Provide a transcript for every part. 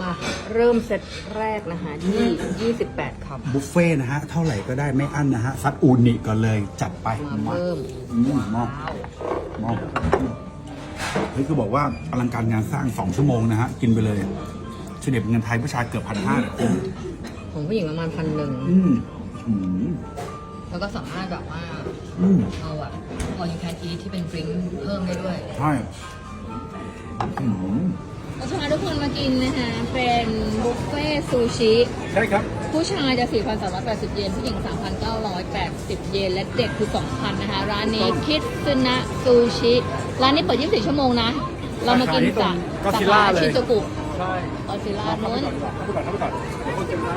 มาเริ่มเซตแรกนะคะที่ 28คำบุฟเฟ่ต์นะฮะ เท่าไหร่ก็ได้ไม่อั้นนะฮะ ซัดอูนิก่อนเลยจัดไปมาเพิ่มอืมมองมองเฮ้ยคือบอกว่าอลังการงานสร้างสองชั่วโมงนะฮะ กินไปเลยเฉลี่ยเป็นเงินไทยผู้ชายเกือบพันห้าเลยคุ้มของผู้หญิงประมาณพันหนึ่งอืมอืมแล้วก็สามารถแบบว่าอืมเอาแบบ all you can eat ที่เป็นดริงก์เพิ่มได้ด้วย ใช่อืม เราชวนทุกคนมากินนะคะเป็นบุฟเฟ่ต์ซูชิ ใช่ครับ ผู้ชายจะ 4,380 เยน ผู้หญิง 3,980 เยน และเด็กคือ 2,000 นะคะ ร้านนี้คิดซึนะซูชิ ร้านนี้เปิด 24 ชั่วโมงนะ เรามากินจากก็ซิล่าเลยชิจูกุใช่ออซิล่าโน้นเข้าไปก่อนเข้าไปก่อนเดี๋ยวคนจะมา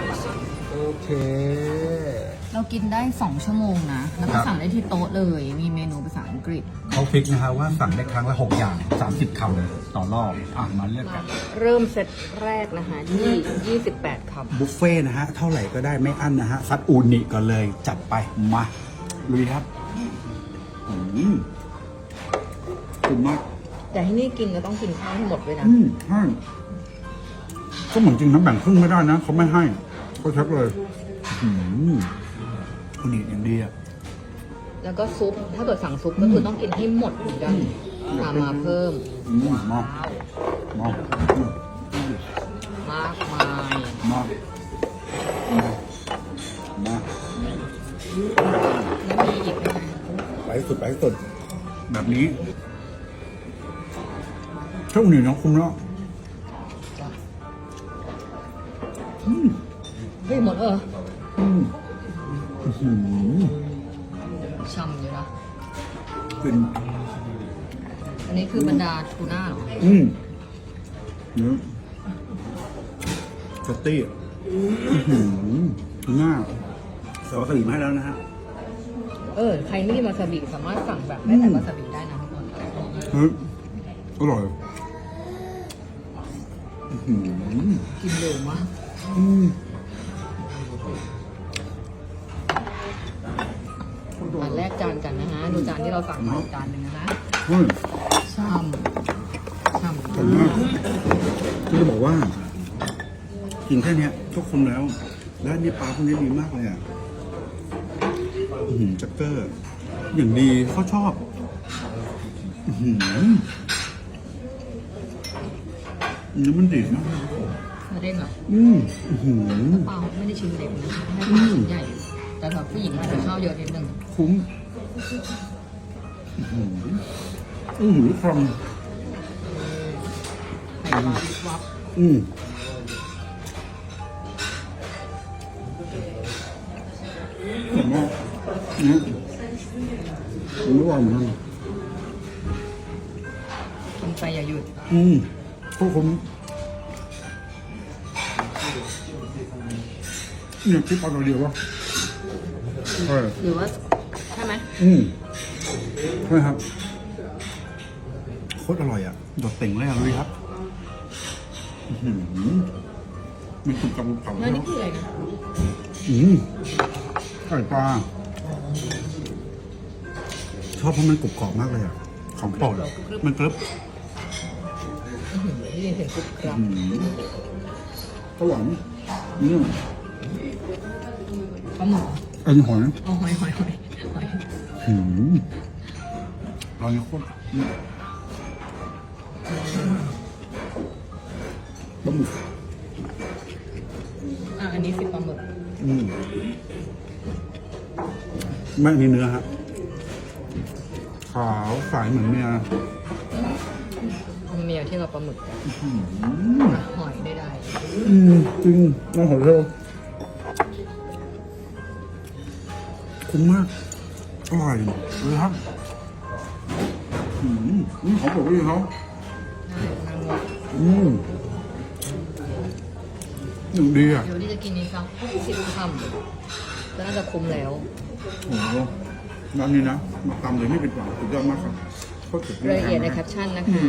โอเค เรากินได้ 2 ชั่วโมงนะ แล้วก็ครับสั่งได้ที่โต๊ะเลย มีเมนูภาษาอั งกฤษ เขาฟิกนะฮะว่าสั่งได้ครั้งละ 6 อย่าง 30คำต่อรอบอะมาเลือกกัน เริ่มเซตแรกนะคะที่28คำ บุฟเฟ่ต์นะฮะ เท่าไหร่ก็ได้ไม่อั้นนะฮะซัดอูนิก่อนเลยจัดไป มาลุยครับอืมคุ้มมากแต่ที่นี่กินก็ต้องกินข้าวให้หมดด้วยนะ อืมใช่ก็เหมือนจริงนะแบ่งครึ่งไม่ได้นะเขาไม่ให้เขาเช็คเลยอืมอูนิอย่างดีอะ แล้วก็ซุป ถ้าเกิดสั่งซุปก็คือต้องกินให้หมดเหมือนกันตามมาเพิ่มอืมมามาอืมมากมายมามามาแล้วมีอีกนะคะไปให้สุดไปให้สุด แบบนี้เท่าหนึ่งน้องคุ้มแล้วอืมเฮ้ยหมดเอออืม อื้อหือช่ำอยู่นะเป็นอันนี้คือบรรดาทูน่าเหรออืมเนื้อสตี้อะอื้อหือหน้าสวัสดีมาให้แล้วนะฮะ เออ ใครไม่กินวาซาบิสามารถสั่งแบบไม่ใส่วาซาบิได้นะทุกคนเฮ้ยอร่อยอื้อหือกินเร็วมากอืม อันแรกจานกันนะฮะ ดูจานที่เราสั่งมาจานหนึ่งนะฮะเฮ้ยช่ำช่ำขอบคุณมากที่จะบอกว่า กินแค่เนี้ยก็คุ้มแล้ว และนี่ปลาพวกนี้ดีมากเลยอะอื้อหือจักเกอร์ อย่างดีเขาชอบอื้อหือเนื้อมันดีนะไม่ได้แบบอืมอื้อหือเปล่าไม่ได้ชิ้นเล็กนะให้ปลาชิ้นใหญ่ แต่แบบผู้หญิงอาจจะชอบเยอะนิดนึงคุ้มอื้อหืออื้อหือคไข่ปลาวิบวับำอืมผมว่าเนี่ยผมไม่ว่าเหมือนกันกินไปอย่าหยุดอืมพวกผมเนี่ยคิดเอาตัวเดียววะ ใช่หรือว่าใช่ไหมอืมใช่ครับโคตรอร่อยอะโดดเต่งเลยอะเลยครับอื้อหือมีกรุบกรับกรุบกรับแล้วนี่คืออะไรนะอืมไข่ปลาชอบเพราะมันกรุบกรอบมากเลยอะของโปรดอะมันกรึบอื้อหือได้ยินเสียงกรุบกรับอืมก็หวานนี่ ปลาหมึก อันนี้หอยอ๋อหอยหอยหอยหอยอืมร้านนี้โคตรนี่ปลาหมึกอะอันนี้สิปลาหมึกอืมไม่มีเนื้อฮะขาวใสเหมือนเมียเมียที่เราปลาหมึกกันอืมอะหอยได้ได้ อืมจริงน่าหอยเร็ คุ้มมาก อร่อยเลยครับอืมอืมเขาบอกว่าเขาได้นางรมอืมอย่างดีอะเดี๋ยวที่จะกินนี้สักสิบคำก็น่าจะคุ้มแล้วโอ้โหร้านนี้นะมาตำเลยไม่เป็นหวังสุดยอดมากครับโคตรสุดยอดรายละเอียดในแคปชั่นนะคะ